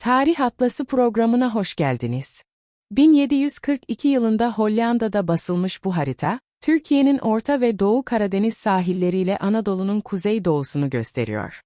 Tarih Atlası programına hoş geldiniz. 1742 yılında Hollanda'da basılmış bu harita, Türkiye'nin Orta ve Doğu Karadeniz sahilleriyle Anadolu'nun kuzey doğusunu gösteriyor.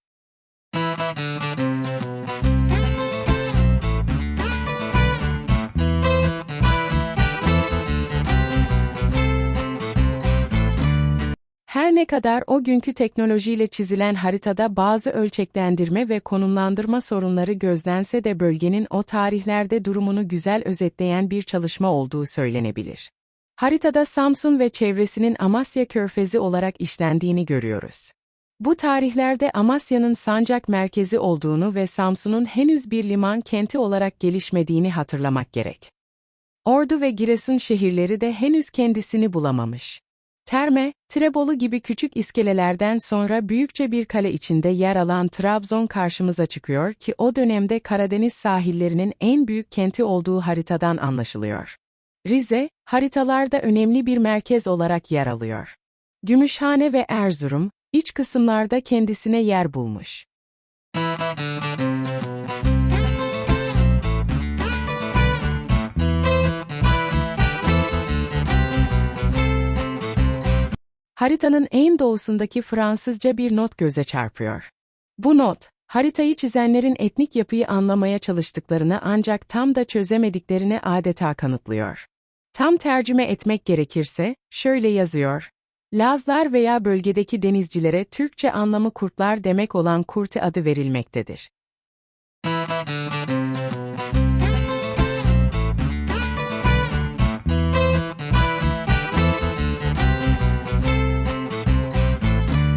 Her ne kadar o günkü teknolojiyle çizilen haritada bazı ölçeklendirme ve konumlandırma sorunları gözlense de bölgenin o tarihlerde durumunu güzel özetleyen bir çalışma olduğu söylenebilir. Haritada Samsun ve çevresinin Amasya Körfezi olarak işlendiğini görüyoruz. Bu tarihlerde Amasya'nın sancak merkezi olduğunu ve Samsun'un henüz bir liman kenti olarak gelişmediğini hatırlamak gerek. Ordu ve Giresun şehirleri de henüz kendisini bulamamış. Terme, Trebolu gibi küçük iskelelerden sonra büyükçe bir kale içinde yer alan Trabzon karşımıza çıkıyor ki o dönemde Karadeniz sahillerinin en büyük kenti olduğu haritadan anlaşılıyor. Rize, haritalarda önemli bir merkez olarak yer alıyor. Gümüşhane ve Erzurum, iç kısımlarda kendisine yer bulmuş. Haritanın en doğusundaki Fransızca bir not göze çarpıyor. Bu not, haritayı çizenlerin etnik yapıyı anlamaya çalıştıklarını ancak tam da çözemediklerini adeta kanıtlıyor. Tam tercüme etmek gerekirse, şöyle yazıyor. Lazlar veya bölgedeki denizcilere Türkçe anlamı kurtlar demek olan kurti adı verilmektedir.